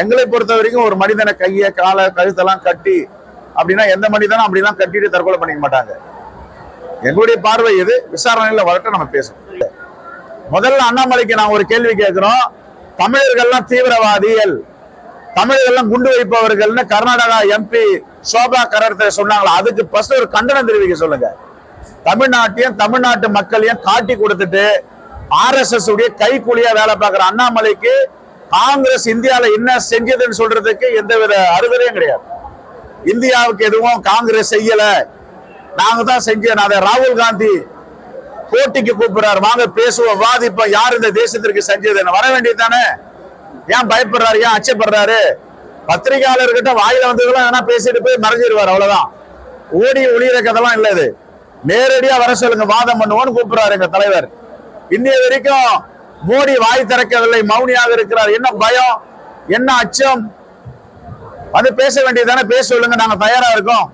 எங்களை பொறுத்த வரைக்கும் ஒரு மனிதனை கையை காலை கழுத்தெல்லாம் கட்டி அப்படின்னா எந்த மனிதனும் அப்படிலாம் கட்டிட்டு தற்கொலை பண்ணிக்க மாட்டாங்க. எங்களுடைய பார்வை இது விசாரணையில் வரட்டும் நம்ம பேசுவோம். முதல்ல அண்ணாமலைக்கு நான் ஒரு கேள்வி கேட்கிறோம். தமிழர்கள்லாம் தீவிரவாதிகள். தமிழர்கள்லாம் குண்டு வைப்பவர்கள்னு கர்நாடகா எம்பி சோபா கரத்தை சொன்னாங்களா? அதுக்கு ஃபர்ஸ்ட் ஒரு கண்டனம் தெரிவிக்க சொல்லுங்க. தமிழ்நாட்டையும் தமிழ்நாட்டு மக்களையும் காட்டி கொடுத்துட்டு ஆர்எஸ்எஸ் உடைய கைக்கூலியா வேலை பார்க்குற அண்ணாமலைக்கு காங்கிரஸ் இந்தியால என்ன செஞ்சதுன்னு சொல்றதுக்கு எந்தவித அறுவரையும் கிடையாது. இந்தியாவுக்கு எதுவும் காங்கிரஸ் செய்யல. நாங்க தான் செஞ்சோம். அதை ராகுல் காந்தி போட்டிக்கு கூப்பிடுறாரு. வாங்க பேசுவோம். வாதிப்போம் யார் இந்த தேசத்திற்கு செஞ்சதுன்னு. வர வேண்டியது தானே? ஏன் பயப்படுறாரு? ஏன் அச்சப்படுறாரு? பத்திரிகையாளர்கிட்ட வாயில வந்ததெல்லாம் வேணா பேசிட்டு போய் மறைஞ்சிருவார். அவ்வளவுதான். ஓடி ஒளியிற கதெல்லாம் இல்ல இது. நேரடியா வர சொல்லுங்க. வாதம் பண்ணுவோம்னு கூப்பிடுறாரு எங்க தலைவர். இன்னைய வரைக்கும் மோடி வாய் திறக்கவில்லை மௌனியாக இருக்கிறார். என்ன பயம்? என்ன அச்சம்? வந்து பேச வேண்டியதானே பேச சொல்லுங்க நாங்க தயாரா இருக்கோம்.